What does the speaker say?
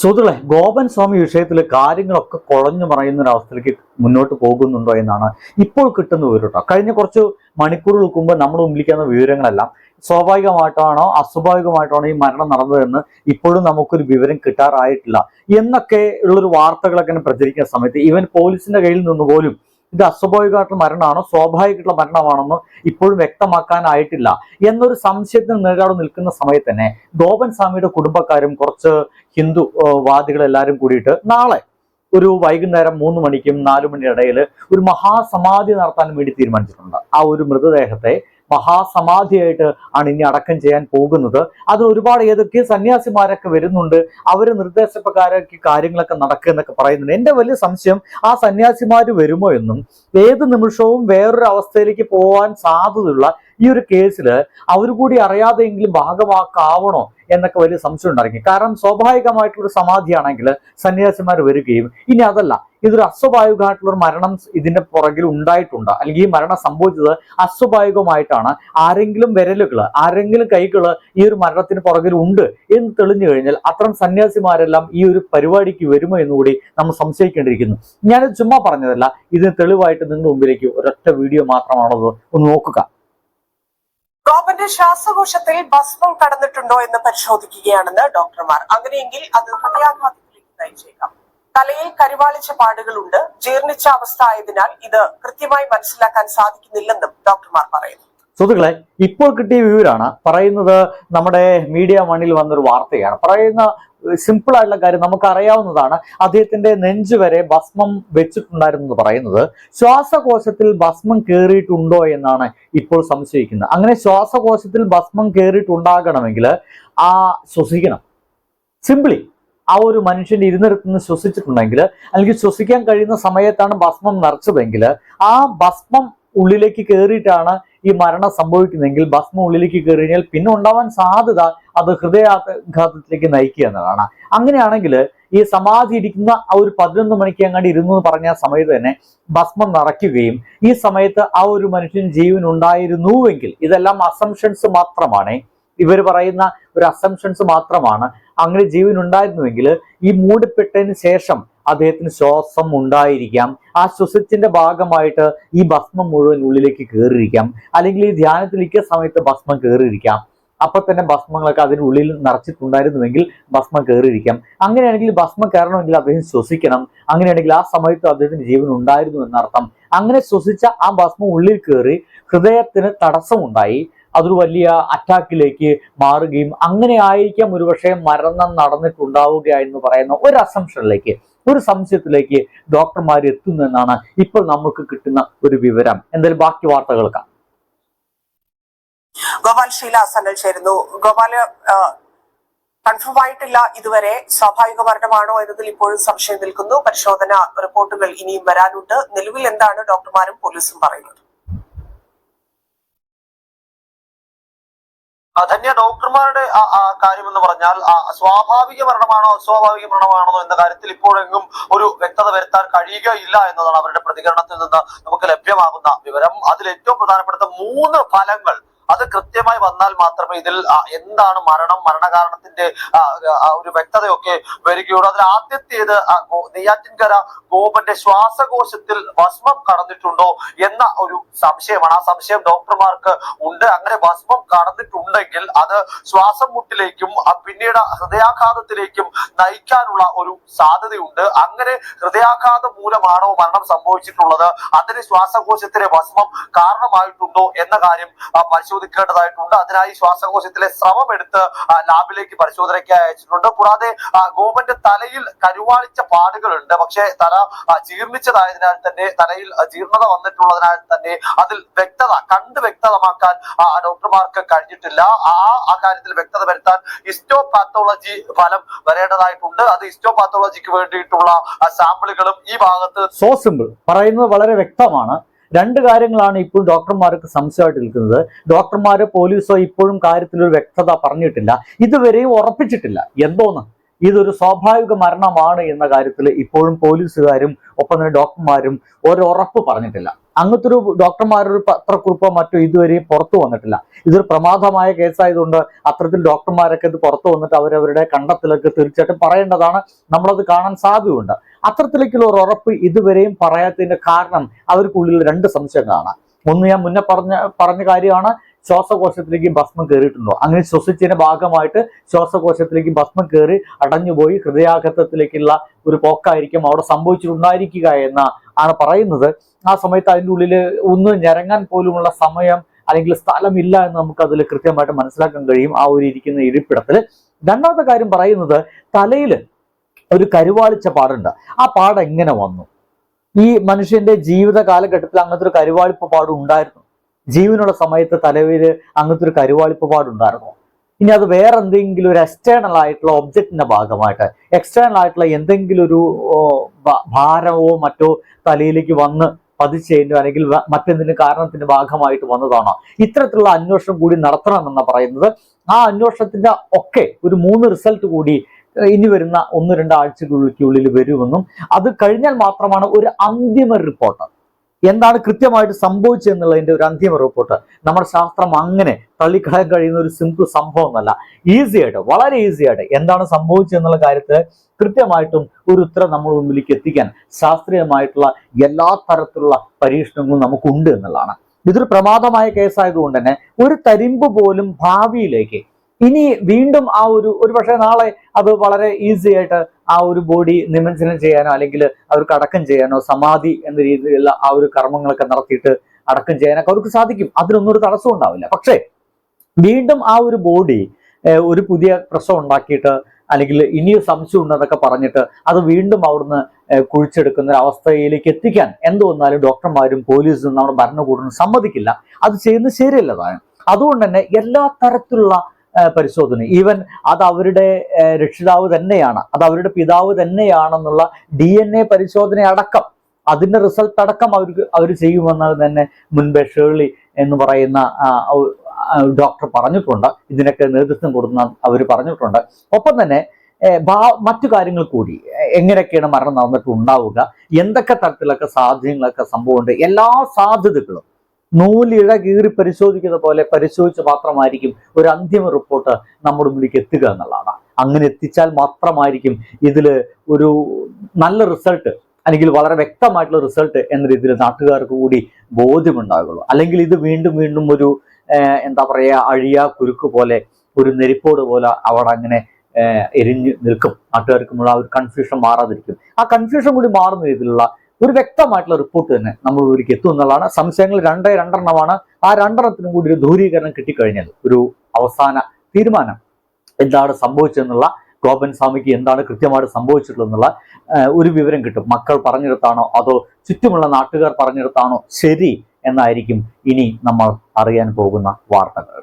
സുഹൃത്തുക്കളെ ഗോപൻ സ്വാമി വിഷയത്തിൽ കാര്യങ്ങളൊക്കെ കുഴഞ്ഞു മറയുന്ന അവസ്ഥയിലേക്ക് മുന്നോട്ട് പോകുന്നുണ്ടോ എന്നാണ് ഇപ്പോൾ കിട്ടുന്ന വിവരം കേട്ടോ കഴിഞ്ഞ കുറച്ച് മണിക്കൂറുകൾക്ക് മുമ്പ് നമ്മൾ മുമ്പിലിക്കുന്ന വിവരങ്ങളെല്ലാം സ്വാഭാവികമായിട്ടാണോ അസ്വാഭാവികമായിട്ടാണോ ഈ മരണം നടന്നതെന്ന് ഇപ്പോഴും നമുക്കൊരു വിവരം കിട്ടാറായിട്ടില്ല. എന്നൊക്കെ ഉള്ളൊരു വാർത്തകളൊക്കെ പ്രചരിക്കുന്ന സമയത്ത് ഈവൻ പോലീസിന്റെ കയ്യിൽ നിന്ന് പോലും ഇത് അസ്വാഭാവികമായിട്ടുള്ള മരണമാണോ? സ്വാഭാവികമായിട്ടുള്ള മരണമാണെന്നോ ഇപ്പോഴും വ്യക്തമാക്കാനായിട്ടില്ല. എന്നൊരു സംശയത്തിന് നേരിടാതെ നിൽക്കുന്ന സമയത്ത് തന്നെ ഗോപൻ സ്വാമിയുടെ കുടുംബക്കാരും കുറച്ച് ഹിന്ദു വാദികളെല്ലാരും കൂടിയിട്ട് നാളെ ഒരു വൈകുന്നേരം മൂന്ന് മണിക്കും നാലു മണിയുടെ ഇടയിൽ ഒരു മഹാസമാധി നടത്താൻ വേണ്ടി തീരുമാനിച്ചിട്ടുണ്ട്. ആ ഒരു മൃതദേഹത്തെ മഹാസമാധിയായിട്ട് ആണ് ഇനി അടക്കം ചെയ്യാൻ പോകുന്നത്. അത് ഒരുപാട് ഏതൊക്കെ സന്യാസിമാരൊക്കെ വരുന്നുണ്ട് അവർ നിർദ്ദേശപ്രകാരമൊക്കെ കാര്യങ്ങളൊക്കെ നടക്കുക എന്നൊക്കെ പറയുന്നുണ്ട്. എന്റെ വലിയ സംശയം ആ സന്യാസിമാർ വരുമോ എന്നും ഏത് നിമിഷവും വേറൊരു അവസ്ഥയിലേക്ക് പോകാൻ സാധ്യതയുള്ള ഈ ഒരു കേസിൽ അവർ കൂടി അറിയാതെയെങ്കിലും ഭാഗമാക്കാവണോ എന്നൊക്കെ വലിയ സംശയം ഉണ്ടായിരിക്കും. കാരണം സ്വാഭാവികമായിട്ടുള്ള സമാധിയാണെങ്കിൽ സന്യാസിമാർ വരികയും ഇനി അതല്ല ഇതൊരു അസ്വാഭാവികമായിട്ടുള്ള ഒരു മരണം ഇതിന്റെ പുറകിൽ ഉണ്ടായിട്ടുണ്ട്. അല്ലെങ്കിൽ ഈ മരണം സംഭവിച്ചത് അസ്വാഭാവികമായിട്ടാണ്. ആരെങ്കിലും വിരലുകൾ ആരെങ്കിലും കൈകൾ ഈ ഒരു മരണത്തിന് പുറകിൽ ഉണ്ട് എന്ന് തെളിഞ്ഞു കഴിഞ്ഞാൽ അത്തരം സന്യാസിമാരെല്ലാം ഈ ഒരു പരിപാടിക്ക് വരുമോ എന്നുകൂടി നമ്മൾ സംശയിക്കേണ്ടിയിരിക്കുന്നു. ഞാനിത് ചുമ്മാ പറഞ്ഞതല്ല ഇതിന് തെളിവായിട്ട് നിങ്ങളുടെ മുമ്പിലേക്ക് ഒരൊറ്റ വീഡിയോ മാത്രമാണത് ഒന്ന് നോക്കുക. ഗോപന്റെ ശ്വാസകോശത്തിൽ ഭസ്മം കടന്നിട്ടുണ്ടോ എന്ന് പരിശോധിക്കുകയാണെന്ന് ഡോക്ടർമാർ. അങ്ങനെയെങ്കിൽ അത് ഹൃദയാഘാതത്തിലേക്ക് നയിച്ചേക്കാം. തലയിൽ കരിവാളിച്ച പാടുകളുണ്ട്. ജീർണിച്ച അവസ്ഥ ആയതിനാൽ ഇത് കൃത്യമായി മനസ്സിലാക്കാൻ സാധിക്കുന്നില്ലെന്നും ഡോക്ടർമാർ പറയുന്നു. സുഹൃത്തുക്കളെ ഇപ്പോൾ കിട്ടിയ വിവരമാണ് പറയുന്നത് നമ്മുടെ മീഡിയ മണ്ണിൽ വന്നൊരു വാർത്തയാണ്. പറയുന്ന സിമ്പിൾ ആയിട്ടുള്ള കാര്യം നമുക്ക് അറിയാവുന്നതാണ് അദ്ദേഹത്തിന്റെ നെഞ്ച് വരെ ഭസ്മം വെച്ചിട്ടുണ്ടായിരുന്നു എന്ന് പറയുന്നത്. ശ്വാസകോശത്തിൽ ഭസ്മം കയറിയിട്ടുണ്ടോ എന്നാണ് ഇപ്പോൾ സംശയിക്കുന്നത്. അങ്ങനെ ശ്വാസകോശത്തിൽ ഭസ്മം കയറിയിട്ടുണ്ടാകണമെങ്കിൽ ആ ശ്വസിക്കണം. സിംപിളി ആ ഒരു മനുഷ്യന്റെ ഇരുന്നിടത്ത് നിന്ന് ശ്വസിച്ചിട്ടുണ്ടെങ്കിൽ അല്ലെങ്കിൽ ശ്വസിക്കാൻ കഴിയുന്ന സമയത്താണ് ഭസ്മം നിറച്ചതെങ്കിൽ ആ ഭസ്മം ഉള്ളിലേക്ക് കയറിയിട്ടാണ് ഈ മരണം സംഭവിക്കുന്നതെങ്കിൽ ഭസ്മം ഉള്ളിലേക്ക് കയറി കഴിഞ്ഞാൽ പിന്നെ ഉണ്ടാവാൻ സാധ്യത അത് ഹൃദയാഘാതത്തിലേക്ക് നയിക്കുക എന്നതാണ്. അങ്ങനെയാണെങ്കിൽ ഈ സമാധി ഇരിക്കുന്ന ആ ഒരു പതിനൊന്ന് മണിക്ക് അങ്ങാണ്ട് ഇരുന്നു എന്ന് പറഞ്ഞ സമയത്ത് തന്നെ ഭസ്മം നിറയ്ക്കുകയും ഈ സമയത്ത് ആ ഒരു മനുഷ്യൻ ജീവൻ ഉണ്ടായിരുന്നുവെങ്കിൽ ഇതെല്ലാം അസംഷൻസ് മാത്രമാണ്. ഇവർ പറയുന്ന ഒരു അസംഷൻസ് മാത്രമാണ്. അങ്ങനെ ജീവൻ ഉണ്ടായിരുന്നുവെങ്കിൽ ഈ മൂടപ്പെട്ടതിന് ശേഷം അദ്ദേഹത്തിന് ശ്വാസം ഉണ്ടായിരിക്കാം. ആ ശ്വസത്തിന്റെ ഭാഗമായിട്ട് ഈ ഭസ്മം മുഴുവൻ ഉള്ളിലേക്ക് കയറിയിരിക്കാം അല്ലെങ്കിൽ ഈ ധ്യാനത്തിലിരിക്കുന്ന സമയത്ത് ഭസ്മം കയറിയിരിക്കാം അപ്പൊ തന്നെ ഭസ്മങ്ങളൊക്കെ അതിനുള്ളിൽ നിറച്ചിട്ടുണ്ടായിരുന്നുവെങ്കിൽ ഭസ്മം കയറിയിരിക്കാം അങ്ങനെയാണെങ്കിൽ ഭസ്മം കയറണമെങ്കിൽ അദ്ദേഹം ശ്വസിക്കണം. അങ്ങനെയാണെങ്കിൽ ആ സമയത്ത് അദ്ദേഹത്തിന് ജീവൻ ഉണ്ടായിരുന്നു എന്നർത്ഥം. അങ്ങനെ ശ്വസിച്ച ആ ഭസ്മം ഉള്ളിൽ കയറി ഹൃദയത്തിന് തടസ്സമുണ്ടായി. അതൊരു വലിയ അറ്റാക്കിലേക്ക് മാറുകയും അങ്ങനെ ആയിരിക്കാം ഒരുപക്ഷെ മരണം നടന്നിട്ടുണ്ടാവുക എന്ന് പറയുന്ന ഒരു അസംഷനിലേക്ക് ഒരു സംശയത്തിലേക്ക് ഡോക്ടർമാർ എത്തുന്നു എന്നാണ് ഇപ്പോൾ നമുക്ക് കിട്ടുന്ന ഒരു വിവരം. എന്തായാലും ബാക്കി വാർത്തകൾക്ക് കേൾക്കാം ഗോപാൽ ഷീല സനൽ ചേരുന്നു. കൺഫേം ആയിട്ടില്ല ഇതുവരെ. സ്വാഭാവിക മരണമാണോ എന്നതിൽ ഇപ്പോഴും സംശയം നിൽക്കുന്നു. പരിശോധന റിപ്പോർട്ടുകൾ ഇനിയും വരാനുണ്ട്. നിലവിൽ എന്താണ് ഡോക്ടർമാരും പോലീസും പറയുന്നത്? ധന്യ ഡോക്ടർമാരുടെ കാര്യം എന്ന് പറഞ്ഞാൽ സ്വാഭാവിക മരണമാണോ അസ്വാഭാവിക മരണമാണോ എന്ന കാര്യത്തിൽ ഇപ്പോഴെങ്ങും ഒരു വ്യക്തത വരുത്താൻ കഴിയുകയില്ല എന്നതാണ് അവരുടെ പ്രതികരണത്തിൽ നിന്ന് നമുക്ക് ലഭ്യമാകുന്ന വിവരം. അതിൽ ഏറ്റവും പ്രധാനപ്പെട്ട മൂന്ന് ഫലങ്ങൾ അത് കൃത്യമായി വന്നാൽ മാത്രമേ ഇതിൽ എന്താണ് മരണം മരണകാരണത്തിന്റെ ഒരു വ്യക്തതയൊക്കെ വരികയുള്ളൂ. അതിൽ ആദ്യത്തേത് നെയ്യാറ്റിൻകര ഗോപന്റെ ശ്വാസകോശത്തിൽ ഭസ്മം കടന്നിട്ടുണ്ടോ എന്ന ഒരു സംശയമാണ്. ആ സംശയം ഡോക്ടർമാർക്ക് ഉണ്ട്. അങ്ങനെ ഭസ്മം കടന്നിട്ടുണ്ടെങ്കിൽ അത് ശ്വാസം മുട്ടിലേക്കും പിന്നീട് ഹൃദയാഘാതത്തിലേക്കും നയിക്കാനുള്ള ഒരു സാധ്യതയുണ്ട്. അങ്ങനെ ഹൃദയാഘാതം മൂലമാണോ മരണം സംഭവിച്ചിട്ടുള്ളത്? അതിന് ശ്വാസകോശത്തിലെ ഭസ്മം കാരണമായിട്ടുണ്ടോ എന്ന കാര്യം ആ, പരിശോധിക്കേണ്ടതായിട്ടുണ്ട്. അതിനായി ശ്വാസകോശത്തിലെ സ്രവം എടുത്ത് ലാബിലേക്ക് പരിശോധനയ്ക്ക് അയച്ചിട്ടുണ്ട്. കൂടാതെ ഗോപന്റെ തലയിൽ കരുവാളിച്ച പാടുകളുണ്ട്. പക്ഷേ തല ജീർണിച്ചതായതിനാൽ തന്നെ തലയിൽ ജീർണത വന്നിട്ടുള്ളതിനാൽ തന്നെ അതിൽ വ്യക്തത കണ്ട് വ്യക്തമാക്കാൻ ഡോക്ടർമാർക്ക് കഴിഞ്ഞിട്ടില്ല. ആ ആ കാര്യത്തിൽ വ്യക്തത വരുത്താൻ ഹിസ്റ്റോപാത്തോളജി ഫലം വരേണ്ടതായിട്ടുണ്ട്. അത് ഹിസ്റ്റോപാത്തോളജിക്ക് വേണ്ടിയിട്ടുള്ള സാമ്പിളുകളും ഈ ഭാഗത്ത് സോ സിമ്പിൾ പറയുന്നത് വളരെ വ്യക്തമാണ്. രണ്ട് കാര്യങ്ങളാണ് ഇപ്പോഴും ഡോക്ടർമാർക്ക് സംശയമായിട്ട് നിൽക്കുന്നത്. ഡോക്ടർമാരോ പോലീസോ ഇപ്പോഴും കാര്യത്തിലൊരു വ്യക്തത പറഞ്ഞിട്ടില്ല. ഇതുവരെയും ഉറപ്പിച്ചിട്ടില്ല. എന്തോന്ന്? ഇതൊരു സ്വാഭാവിക മരണമാണ് എന്ന കാര്യത്തിൽ ഇപ്പോഴും പോലീസുകാരും ഒപ്പം തന്നെ ഡോക്ടർമാരും ഒരു ഉറപ്പ് പറഞ്ഞിട്ടില്ല. അങ്ങനത്തെ ഒരു ഡോക്ടർമാരൊരു പത്രക്കുറിപ്പോ മറ്റോ ഇതുവരെയും പുറത്തു വന്നിട്ടില്ല. ഇതൊരു പ്രമാദമായ കേസായതുകൊണ്ട് അത്തരത്തിൽ ഡോക്ടർമാരൊക്കെ ഇത് പുറത്തു വന്നിട്ട് അവരവരുടെ കണ്ടെത്തലൊക്കെ തീർച്ചയായിട്ടും പറയേണ്ടതാണ്. നമ്മളത് കാണാൻ സാധ്യതയുണ്ട്. അത്തരത്തിലേക്കുള്ള ഒരു ഉറപ്പ് ഇതുവരെയും പറയാത്തതിന്റെ കാരണം അവർക്കുള്ളിൽ രണ്ട് സംശയങ്ങളാണ്. ഒന്ന് ഞാൻ മുന്നേ പറഞ്ഞ പറഞ്ഞ കാര്യമാണ് ശ്വാസകോശത്തിലേക്ക് ഭസ്മം കയറിയിട്ടുണ്ടോ? അങ്ങനെ ശ്വസിച്ചതിന്റെ ഭാഗമായിട്ട് ശ്വാസകോശത്തിലേക്ക് ഭസ്മം കയറി അടഞ്ഞുപോയി ഹൃദയാഘാതത്തിലേക്കുള്ള ഒരു പോക്കായിരിക്കും അവിടെ സംഭവിച്ചിട്ടുണ്ടായിരിക്കുക എന്ന ആണ് പറയുന്നത്. ആ സമയത്ത് അതിന്റെ ഉള്ളിൽ ഒന്ന് ഞരങ്ങാൻ പോലുമുള്ള സമയം അല്ലെങ്കിൽ സ്ഥലമില്ല എന്ന് നമുക്ക് അതിൽ കൃത്യമായിട്ട് മനസ്സിലാക്കാൻ കഴിയും ആ ഒരു ഇരിക്കുന്ന ഇരിപ്പിടത്തിൽ രണ്ടാമത്തെ കാര്യം പറയുന്നത് തലയിൽ ഒരു കരുവാളിച്ച പാടുണ്ട്. ആ പാട് എങ്ങനെ വന്നു? ഈ മനുഷ്യന്റെ ജീവിത കാലഘട്ടത്തിൽ അങ്ങനത്തെ ഒരു കരുവാളിപ്പ് പാടും ഉണ്ടായിരുന്നു? ജീവനുള്ള സമയത്ത് തലവിൽ അങ്ങനത്തെ ഒരു കരുവാളിപ്പ് പാടുണ്ടായിരുന്നു ഇനി അത് വേറെ എന്തെങ്കിലും ഒരു എക്സ്റ്റേണൽ ആയിട്ടുള്ള ഒബ്ജക്റ്റിന്റെ ഭാഗമായിട്ട് എക്സ്റ്റേണൽ ആയിട്ടുള്ള എന്തെങ്കിലും ഒരു ഭാരമോ മറ്റോ തലയിലേക്ക് വന്ന് പതിച്ചതിന്റെ അല്ലെങ്കിൽ മറ്റെന്തിനും കാരണത്തിന്റെ ഭാഗമായിട്ട് വന്നതാണോ? ഇത്തരത്തിലുള്ള അന്വേഷണം കൂടി നടത്തണമെന്നാണ് പറയുന്നത്. ആ അന്വേഷണത്തിന്റെ ഒക്കെ ഒരു മൂന്ന് റിസൾട്ട് കൂടി ഇനി വരുന്ന ഒന്ന് രണ്ട് ആഴ്ചകൾക്കുള്ളിൽ വരുമെന്നും അത് കഴിഞ്ഞാൽ മാത്രമാണ് ഒരു അന്തിമ റിപ്പോർട്ട്. എന്താണ് കൃത്യമായിട്ട് സംഭവിച്ചതെന്നുള്ളതിന്റെ ഒരു അന്തിമ റിപ്പോർട്ട്. നമ്മുടെ ശാസ്ത്രം അങ്ങനെ തള്ളിക്കളയാൻ കഴിയുന്ന ഒരു സിമ്പിൾ സംഭവമല്ല ഈസി ആയിട്ട് വളരെ ഈസിയായിട്ട് എന്താണ് സംഭവിച്ചതെന്നുള്ള കാര്യത്തിൽ കൃത്യമായിട്ടും ഒരു ഉത്തരം നമ്മൾ മുമ്പിലേക്ക് എത്തിക്കാൻ ശാസ്ത്രീയമായിട്ടുള്ള എല്ലാ തരത്തിലുള്ള പരീക്ഷണങ്ങളും നമുക്കുണ്ട് എന്നുള്ളതാണ്. ഇതൊരു പ്രമാദമായ കേസായതുകൊണ്ട് തന്നെ ഒരു തരിമ്പ് പോലും ഭാവിയിലേക്ക് ഇനി വീണ്ടും ആ ഒരു ഒരു പക്ഷേ നാളെ അത് വളരെ ഈസി ആയിട്ട് ആ ഒരു ബോഡി നിമഞ്ജനം ചെയ്യാനോ അല്ലെങ്കിൽ അവർക്ക് അടക്കം ചെയ്യാനോ സമാധി എന്ന രീതിയിലുള്ള ആ ഒരു കർമ്മങ്ങളൊക്കെ നടത്തിയിട്ട് അടക്കം ചെയ്യാനൊക്കെ അവർക്ക് സാധിക്കും. അതിനൊന്നും ഒരു തടസ്സം ഉണ്ടാവില്ല. പക്ഷേ വീണ്ടും ആ ഒരു ബോഡി ഒരു പുതിയ പ്രശ്നം ഉണ്ടാക്കിയിട്ട് അല്ലെങ്കിൽ ഇനിയും സംശയം ഉണ്ടെന്നൊക്കെ പറഞ്ഞിട്ട് അത് വീണ്ടും അവിടുന്ന് കുഴിച്ചെടുക്കുന്ന അവസ്ഥയിലേക്ക് എത്തിക്കാൻ എന്ത് വന്നാലും ഡോക്ടർമാരും പോലീസും നമ്മുടെ ഭരണകൂടവും സമ്മതിക്കില്ല. അത് ചെയ്യുന്നത് ശരിയല്ല അതുകൊണ്ട് തന്നെ എല്ലാ തരത്തിലുള്ള പരിശോധന. ഈവൻ അത് അവരുടെ രക്ഷിതാവ് തന്നെയാണ്. അത് അവരുടെ പിതാവ് തന്നെയാണെന്നുള്ള ഡി എൻ എ പരിശോധന അടക്കം. അതിന്റെ റിസൾട്ട് അടക്കം അവർക്ക് അവർ ചെയ്യുമെന്ന് തന്നെ മുൻപേ ഷേർലി എന്ന് പറയുന്ന ഡോക്ടർ പറഞ്ഞിട്ടുണ്ട്. ഇതിനൊക്കെ നേതൃത്വം കൊടുക്കുന്ന അവർ പറഞ്ഞിട്ടുണ്ട്. ഒപ്പം തന്നെ മറ്റു കാര്യങ്ങൾ കൂടി. എങ്ങനെയൊക്കെയാണ് മരണം നടന്നിട്ട് ഉണ്ടാവുക എന്തൊക്കെ തരത്തിലൊക്കെ സാധ്യങ്ങളൊക്കെ സംഭവമുണ്ട്? എല്ലാ സാധ്യതകളും നൂലിഴ കീറി പരിശോധിക്കുന്ന പോലെ പരിശോധിച്ച് മാത്രമായിരിക്കും ഒരു അന്തിമ റിപ്പോർട്ട് നമ്മുടെ മുന്നിലേക്ക് എത്തുക എന്നുള്ളതാണ്. അങ്ങനെ എത്തിച്ചാൽ മാത്രമായിരിക്കും ഇതിൽ ഒരു നല്ല റിസൾട്ട് അല്ലെങ്കിൽ വളരെ വ്യക്തമായിട്ടുള്ള റിസൾട്ട് എന്ന രീതിയിൽ നാട്ടുകാർക്ക് കൂടി ബോധ്യമുണ്ടാകുള്ളൂ. അല്ലെങ്കിൽ ഇത് വീണ്ടും വീണ്ടും ഒരു എന്താ പറയുക അഴിയ കുരുക്ക് പോലെ ഒരു നെരിപ്പോട് പോലെ അവിടെ അങ്ങനെ എരിഞ്ഞു നിൽക്കും. നാട്ടുകാർക്ക് മുഴുവൻ ആ ഒരു കൺഫ്യൂഷൻ മാറാതിരിക്കും. ആ കൺഫ്യൂഷൻ കൂടി മാറുന്ന രീതിയിലുള്ള ഒരു വ്യക്തമായിട്ടുള്ള റിപ്പോർട്ട് തന്നെ നമ്മൾ എത്തും എന്നുള്ളതാണ്. സംശയങ്ങൾ രണ്ടേ രണ്ടെണ്ണമാണ്. ആ രണ്ടെണ്ണത്തിനും കൂടി ഒരു ദൂരീകരണം കിട്ടിക്കഴിഞ്ഞാൽ ഒരു അവസാന തീരുമാനം എന്താണ് സംഭവിച്ചതെന്നുള്ള ഗോപൻ സ്വാമിക്ക് എന്താണ് കൃത്യമായിട്ട് സംഭവിച്ചിട്ടുള്ളതെന്നുള്ള ഒരു വിവരം കിട്ടും. മക്കൾ പറഞ്ഞെടുത്താണോ അതോ ചുറ്റുമുള്ള നാട്ടുകാർ പറഞ്ഞെടുത്താണോ ശരി എന്നായിരിക്കും ഇനി നമ്മൾ അറിയാൻ പോകുന്ന വാർത്തകൾ.